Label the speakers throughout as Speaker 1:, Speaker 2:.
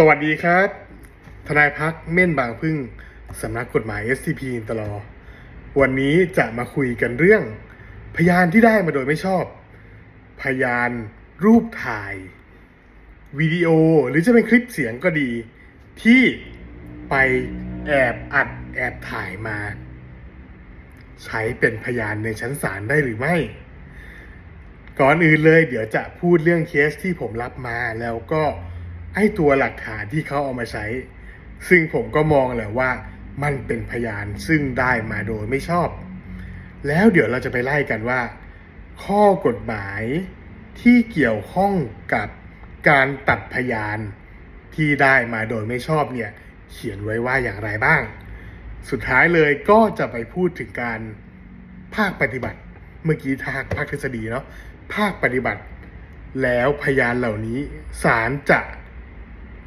Speaker 1: สวัสดีครับ ทนายพักเม่นบางพึ่งสำนักกฎหมาย SCP อินตลอ วันนี้จะมาคุยกันเรื่อง พยานที่ได้มาโดยไม่ชอบ พยานรูปถ่าย วิดีโอหรือจะเป็นคลิปเสียงก็ดี ที่ไปแอบอัดแอบถ่ายมา ใช้เป็นพยานในชั้นศาลได้หรือไม่ ก่อนอื่นเลย เดี๋ยวจะพูดเรื่องเคสที่ผมรับมาแล้วก็ ไอ้ตัวหลักฐานที่เขาเอามาใช้ ซึ่งผมก็มองแหละว่ามันเป็นพยานซึ่งได้มาโดยไม่ชอบ แล้วเดี๋ยวเราจะไปไล่กันว่า ข้อกฎหมายที่เกี่ยวข้องกับการตัดพยานที่ได้มาโดยไม่ชอบเนี่ยเขียนไว้ว่าอย่างไรบ้าง สุดท้ายเลยก็จะไปพูดถึงการภาคปฏิบัติ เมื่อกี้ทางภาคทฤษฎีเนาะภาคปฏิบัติ แล้วพยานเหล่านี้ศาลจะ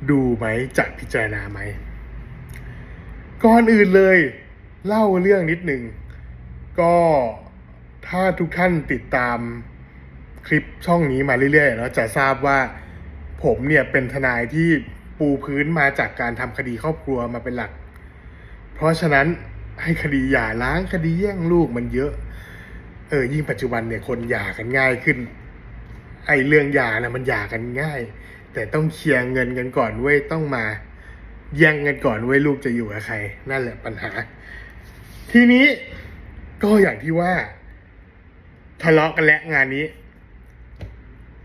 Speaker 1: ดูไหมจะพิจารณาไหม ก่อนอื่นเลย เล่าเรื่องนิดหนึ่ง ก็ถ้าทุกท่านติดตามคลิปช่องนี้มาเรื่อยๆเนาะจะทราบว่าผมเนี่ยเป็นทนายที่ปูพื้นมาจากการทำคดีครอบครัวมาเป็นหลัก เพราะฉะนั้นให้คดีหย่าล้างคดีแย่งลูกมันเยอะ เออยิ่งปัจจุบันเนี่ยคนหย่ากันง่ายขึ้น ไอ้เรื่องหย่านะมันหย่ากันง่าย แต่ต้องเคลียร์เงินกันก่อนเว้ยต้องมาแย่งกันก่อนเว้ยลูกจะอยู่กับใคร นั่นแหละปัญหา ทีนี้ก็อย่างที่ว่า ทะเลาะกันแล้วงานนี้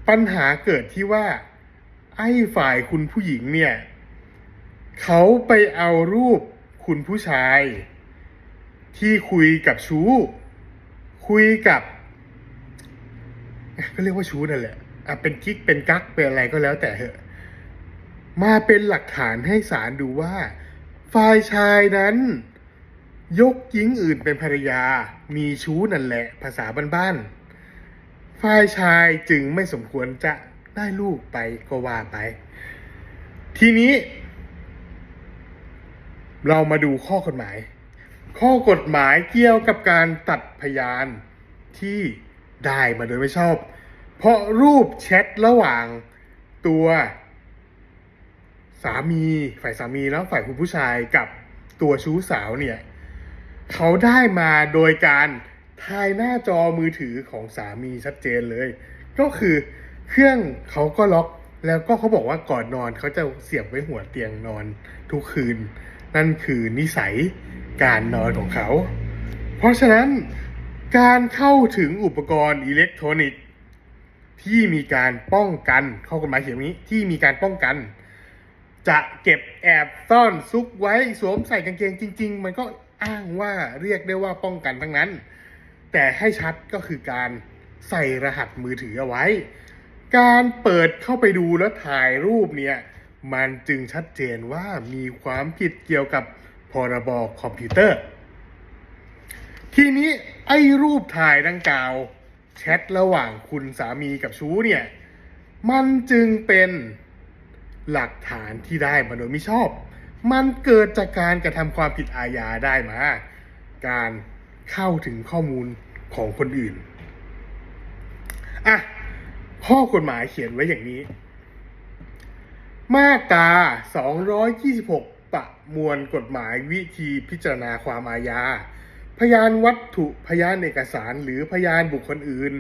Speaker 1: ปัญหาเกิดที่ว่า ไอ้ฝ่ายคุณผู้หญิงเนี่ยเขาไปเอารูปคุณผู้ชาย ที่คุยกับชู้ คุยกับ ก็เรียกว่าชู้นั่นแหละ อะเป็นกิ๊กเป็นกั๊กเป็นอะไรก็แล้วแต่เหอะมาเป็นหลักฐานให้ศาลดูว่า ฝ่ายชายนั้น ยกหญิงอื่นเป็นภรรยา มีชู้นั่นแหละ ภาษาบ้านๆฝ่ายชายจึงไม่สมควรจะได้ลูกไปก็ว่าไป ทีนี้ เรามาดูข้อกฎหมาย ข้อกฎหมายเกี่ยวกับการตัดพยานที่ได้มาโดยไม่ชอบ เพราะรูปแชทระหว่างตัวสามีฝ่ายสามีแล้วฝ่ายคุณผู้ชายกับตัวชู้สาวเนี่ยเขาได้มาโดยการถ่ายหน้าจอมือถือของสามีชัดเจนเลย ก็คือเครื่องเขาก็ล็อกแล้วก็เขาบอกว่าก่อนนอนเขาจะเสียบไว้หัวเตียงนอนทุกคืน นั่นคือนิสัยการนอนของเขา เพราะฉะนั้นการเข้าถึงอุปกรณ์อิเล็กทรอนิกส์ ที่มีการป้องกันข้อกฎหมายเขียนว่านี้ที่มีการป้องกัน จะเก็บแอบซ่อนซุกไว้สวมใส่กางเกงจริง ๆ มันก็อ้างว่าเรียกได้ว่าป้องกันทั้งนั้น แต่ให้ชัดก็คือการใส่รหัสมือถือเอาไว้ การเปิดเข้าไปดูแล้วถ่ายรูปเนี่ยมันจึงชัดเจนว่ามีความผิดเกี่ยวกับพรบคอมพิวเตอร์ ทีนี้ไอ้รูปถ่ายดังกล่าว แชทระหว่างคุณสามีกับชู้เนี่ย มันจึงเป็นหลักฐานที่ได้มาโดยไม่ชอบ มันเกิดจากการกระทำความผิดอาญาได้มา การเข้าถึงข้อมูลของคนอื่น อะ ข้อกฎหมายเขียนไว้อย่างนี้ มาตรา 226 ประมวลกฎหมายวิธีพิจารณาความอาญา พยานวัตถุพยานเอกสารหรือพยานบุคคลอื่น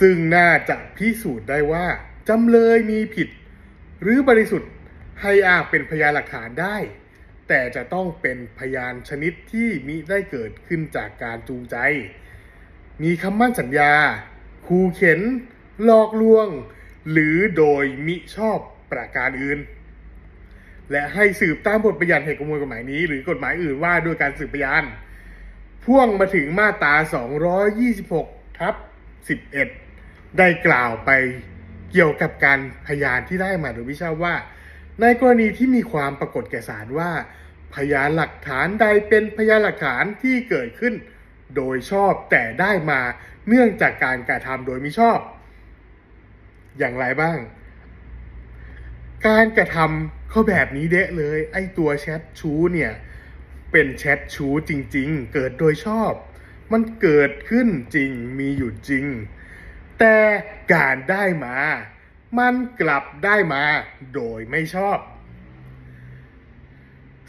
Speaker 1: ซึ่งน่าจะพิสูจน์ได้ว่าจำเลยมีผิด หรือบริสุทธิ์ให้อ้างเป็นพยานหลักฐานได้ แต่จะต้องเป็นพยานชนิดที่มิได้เกิดขึ้นจากการจูงใจ มีคำมั่นสัญญาขู่เข็น หลอกลวง หรือโดยมิชอบประการอื่น และให้สืบตามบทบัญญัติเหตุประมวลกฎหมายนี้ หรือกฎหมายอื่นว่าด้วยการสืบพยาน พ่วงมาถึงมาตรา 226 ทับ 11 ได้กล่าวไปเกี่ยวกับการพยานที่ได้มาโดยไม่ทราว่า ในกรณีที่มีความปรากฏแก่ศาลว่า พยานหลักฐานใดเป็นพยานหลักฐานที่เกิดขึ้น โดยชอบแต่ได้มาเนื่องจากการกระทำโดยมิชอบ อย่างไรบ้าง การกระทำเขาแบบนี้เดะเลย ไอตัวแชทชู้เนี่ย เป็นแชทชู้จริง ๆ เกิดโดยชอบ มันเกิดขึ้นจริงมีอยู่จริง แต่การได้มา มันกลับได้มาโดยไม่ชอบ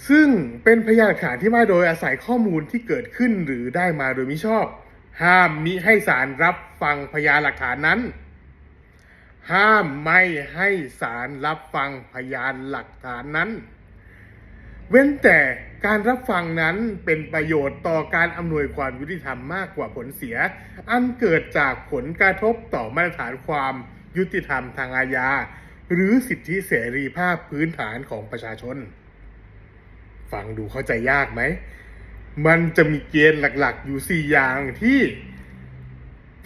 Speaker 1: ซึ่งเป็นพยานหลักฐานที่มาโดยอาศัยข้อมูลที่เกิดขึ้นหรือได้มาโดยมิชอบ ห้ามมิให้ศาลรับฟังพยานหลักฐานนั้น ห้ามไม่ให้ศาลรับฟังพยานหลักฐานนั้น เว้นแต่ การรับฟังนั้นเป็นประโยชน์ต่อการอำนวยความยุติธรรมมากกว่าผลเสีย อันเกิดจากผลกระทบต่อมาตรฐานความยุติธรรมทางอาญา หรือสิทธิเสรีภาพพื้นฐานของประชาชน ฟังดูเข้าใจยากไหม มันจะมีเกณฑ์หลักๆ อยู่ 4 อย่างที่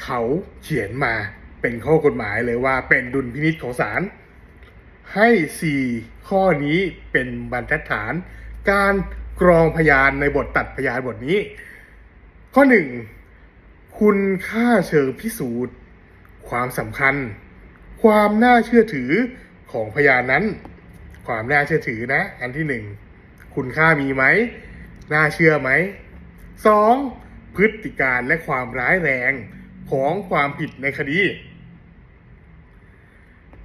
Speaker 1: เขาเขียนมาเป็นข้อกฎหมายเลยว่าเป็นดุลพินิษของศาลให้ 4 ข้อนี้เป็นบรรทัดฐานการ กรองพยานในบทตัดพยานบทนี้ ข้อ1คุณค่าเชิงพิสูจน์ ความสำคัญ ความน่าเชื่อถือของพยานนั้น ความน่าเชื่อถือนะ อันที่หนึ่งคุณค่ามีไหมน่าเชื่อไหมสองพฤติการและความร้ายแรงของความผิดในคดี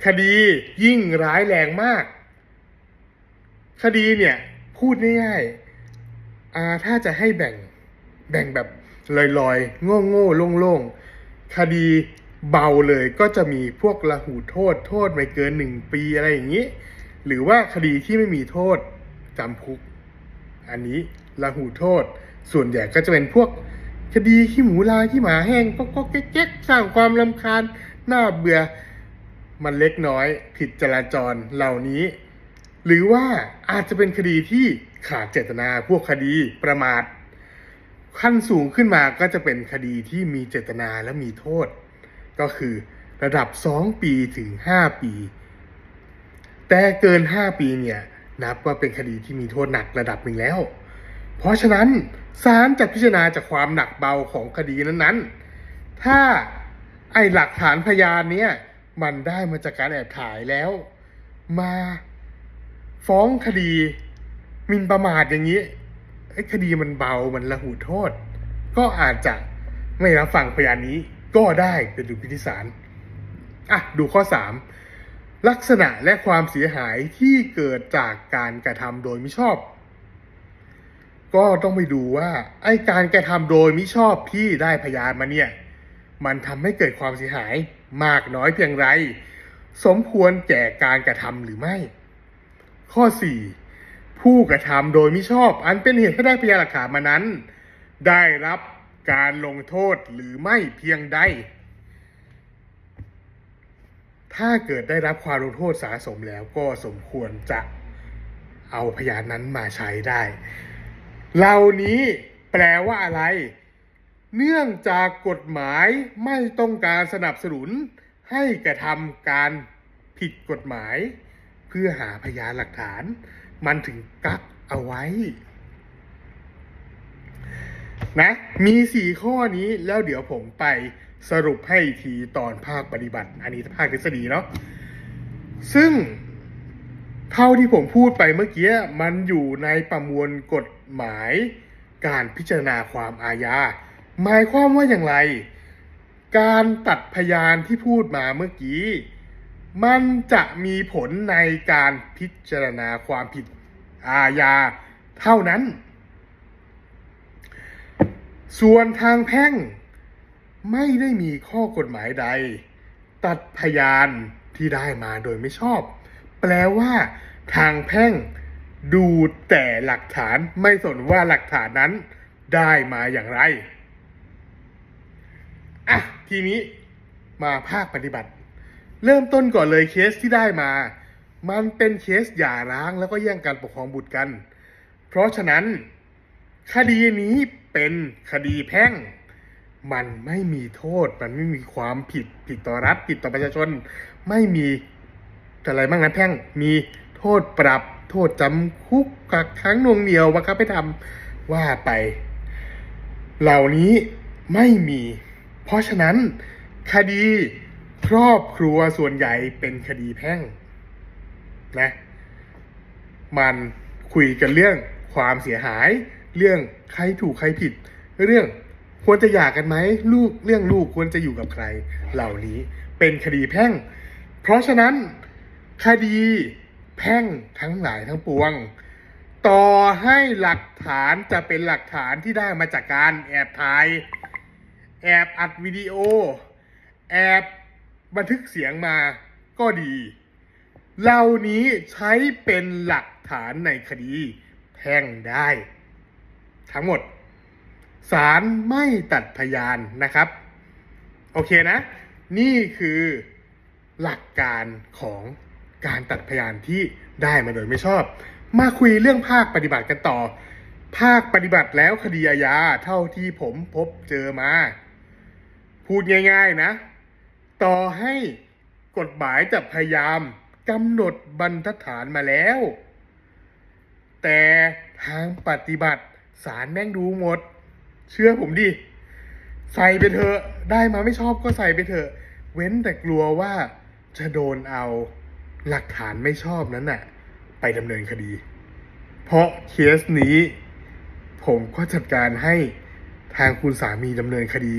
Speaker 1: คดียิ่งร้ายแรงมาก คดีเนี่ย พูดง่ายๆ อาถ้าจะให้แบ่งแบ่งแบบลอยๆ โง่ๆ โล่งๆ คดีเบาเลยก็จะมีพวกละหูโทษ โทษไม่เกินหนึ่งปีอะไรอย่างนี้ หรือว่าคดีที่ไม่มีโทษจำคุก อันนี้ละหูโทษ ส่วนใหญ่ก็จะเป็นพวกคดีขี้หมูลายขี้หมาแห้งก็ก็แก๊กสร้างความลำคาญน่าเบื่อมันเล็กน้อย ผิดจราจรเหล่านี้ หรือว่าอาจจะเป็นคดีที่ ขาดเจตนาพวกคดีประมาทขั้นสูงขึ้นมาก็จะเป็นคดีที่มีเจตนาและมีโทษ ก็คือระดับ 2 ปีถึง 5 ปี แต่เกิน 5 ปีเนี่ยนับว่าเป็นคดีที่มีโทษหนักระดับหนึ่งแล้ว เพราะฉะนั้นศาลจะพิจารณาจากความหนักเบาของคดีนั้นๆ ถ้าไอหลักฐานพยานเนี่ยมันได้มาจากการแอบถ่ายแล้ว มาฟ้องคดี มินประมาทอย่างนี้คดีมันเบามันละหูโทษ ก็อาจจะไม่รับฟังพยานนี้ก็ได้เป็นดุพินิจศาลอะดูข้อ 3 ลักษณะและความเสียหายที่เกิดจากการกระทำโดยมิชอบ ก็ต้องไปดูว่าไอ้การกระทำโดยมิชอบที่ได้พยานมาเนี่ย มันทำให้เกิดความเสียหายมากน้อยเพียงไร สมควรแก่การกระทำหรือไม่ ข้อ 4 ผู้กระทำโดยมิชอบ อันเป็นเหตุให้ได้พยานหลักฐานมานั้น ได้รับการลงโทษหรือไม่เพียงใด ถ้าเกิดได้รับความลงโทษสะสมแล้วก็สมควรจะเอาพยานนั้นมาใช้ได้ เหล่านี้แปลว่าอะไร เนื่องจากกฎหมายไม่ต้องการสนับสนุนให้กระทำการผิดกฎหมาย เพื่อหาพยานหลักฐาน มันถึงกักเอาไว้ นะ มีสี่ข้อนี้แล้วเดี๋ยวผมไปสรุปให้ทีตอนภาคปฏิบัติ อันนี้ภาคทฤษฎีเนาะซึ่งเท่าที่ผมพูดไปเมื่อกี้มันอยู่ในประมวลกฎหมายการพิจารณาความอาญา หมายความว่าอย่างไร การตัดพยานที่พูดมาเมื่อกี้ มันจะมีผลในการพิจารณาความผิดอาญาเท่านั้น ส่วนทางแพ่งไม่ได้มีข้อกฎหมายใด ตัดพยานที่ได้มาโดยไม่ชอบ แปลว่า ทางแพ่งดูแต่หลักฐานไม่สนว่าหลักฐานนั้นได้มาอย่างไร อะ ทีนี้มาภาคปฏิบัติ เริ่มต้นก่อนเลยเคสที่ได้มา มันเป็นเคสหย่าร้างแล้วก็แย่งการปกครองบุตรกัน เพราะฉะนั้น คดีนี้เป็นคดีแพ่ง มันไม่มีโทษ มันไม่มีความผิดผิดต่อรัฐผิดต่อประชาชน ไม่มีอะไรบ้างนะแพ่งมีโทษปรับโทษจำคุกกักขังนวงเหนียวบังคับให้ทำว่าไป เหล่านี้ไม่มี เพราะฉะนั้นคดี ครอบครัวส่วนใหญ่เป็นคดีแพ่งนะมันคุยกันเรื่องความเสียหาย เรื่องใครถูกใครผิด เรื่องควรจะหย่ากันไหมลูกเรื่องลูกควรจะอยู่กับใครเหล่านี้เป็นคดีแพ่ง เพราะฉะนั้นคดีแพ่งทั้งหลายทั้งปวง ต่อให้หลักฐานจะเป็นหลักฐานที่ได้มาจากการแอบถ่าย แอบอัดวิดีโอ แอบ บันทึกเสียงมาก็ดี เหล่านี้ใช้เป็นหลักฐานในคดีแพ่งได้ ทั้งหมดศาลไม่ตัดพยานนะครับ โอเคนะ นี่คือหลักการของการตัดพยานที่ได้มาโดยไม่ชอบ มาคุยเรื่องภาคปฏิบัติกันต่อ ภาคปฏิบัติแล้วคดีอาญาเท่าที่ผมพบเจอมา พูดง่าย ๆ นะ ต่อให้กฎหมายจะพยายามกำหนดบรรทัดฐานมาแล้ว แต่ทางปฏิบัติสารแม่งดูหมด เชื่อผมดิ ใส่ไปเถอะ ได้มาไม่ชอบก็ใส่ไปเถอะ เว้นแต่กลัวว่าจะโดนเอาหลักฐานไม่ชอบนั้นน่ะ ไปดำเนินคดี เพราะเคสนี้ ผมก็จัดการให้ทางคุณสามีดำเนินคดี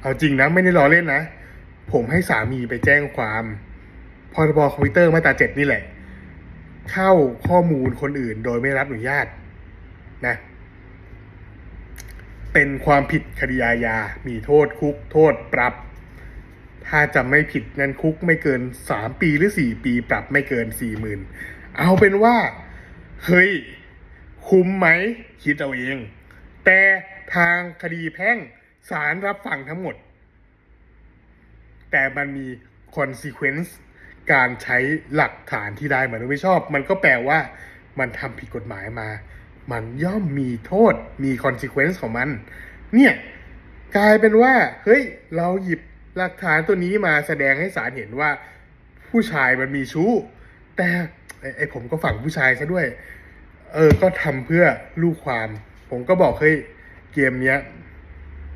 Speaker 1: เอาจริงนะไม่ได้ล้อเล่นนะ ผมให้สามีไปแจ้งความพรบคอมพิวเตอร์มาตราเจ็ดนี่แหละ เข้าข้อมูลคนอื่นโดยไม่รับอนุญาตนะ เป็นความผิดคดีอาญา มีโทษคุก โทษปรับ ถ้าจำไม่ผิดนั้นคุกไม่เกินสามปีหรือสี่ปี ปรับไม่เกินสี่หมื่นเอาเป็นว่า เฮ้ย คุ้มไหม คิดเอาเอง แต่ทางคดีแพ่งศาลรับฟังทั้งหมด แต่มันมี consequence การใช้หลักฐานที่ได้มาโดยไม่ชอบ มันก็แปลว่ามันทำผิดกฎหมายมา มันย่อมมีโทษมี consequence ของมัน เนี่ยกลายเป็นว่า เฮ้ย เราหยิบหลักฐานตัวนี้มาแสดงให้ศาลเห็นว่า ผู้ชายมันมีชู้ แต่ไอไอผมก็ฝั่งผู้ชายซะด้วย เออ ก็ทำเพื่อลูกความ ผมก็บอกเฮ้ยเกมเนี้ย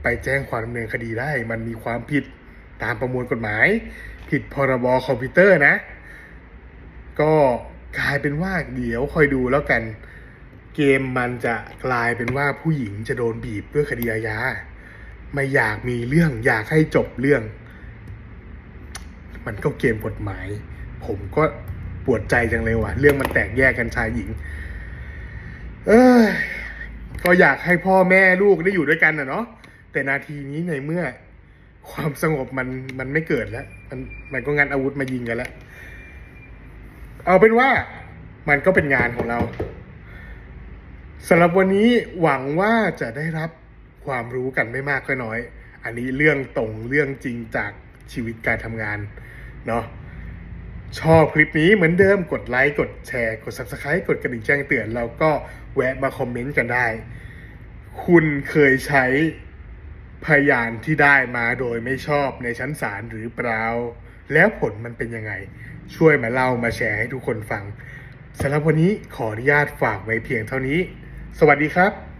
Speaker 1: ไปแจ้งความดำเนินคดีได้ มันมีความผิด ตามประมวลกฎหมาย ผิดพรบคอมพิวเตอร์นะ ก็กลายเป็นว่าเดี๋ยวคอยดูแล้วกัน เกมมันจะกลายเป็นว่าผู้หญิงจะโดนบีบด้วยคดีอาญาไม่อยากมีเรื่องอยากให้จบเรื่อง มันก็เกมกฎหมาย ผมก็ปวดใจจังเลยว่ะ เรื่องมันแตกแยกกันชายหญิง เอ้ยก็อยากให้พ่อแม่ลูกได้อยู่ด้วยกันนะเนาะแต่นาทีนี้ในเมื่อ ความสงบมันมันไม่เกิดแล้ว มันมันก็งันอาวุธมายิงกันแล้ว เอาเป็นว่ามันก็เป็นงานของเราสำหรับวันนี้หวังว่าจะได้รับความรู้กันไม่มากก็น้อย อันนี้เรื่องตรงเรื่องจริงจากชีวิตการทำงานเนาะชอบคลิปนี้เหมือนเดิมกดไลค์กดแชร์กด subscribe กดกระดิ่งแจ้งเตือน แล้วก็แวะมาคอมเมนต์กันได้ คุณเคยใช้ พยานที่ได้มาโดยไม่ชอบในชั้นศาลหรือเปล่า แล้วผลมันเป็นยังไง ช่วยมาเล่ามาแชร์ให้ทุกคนฟังสำหรับวันนี้ขออนุญาตฝากไว้เพียงเท่านี้ สวัสดีครับ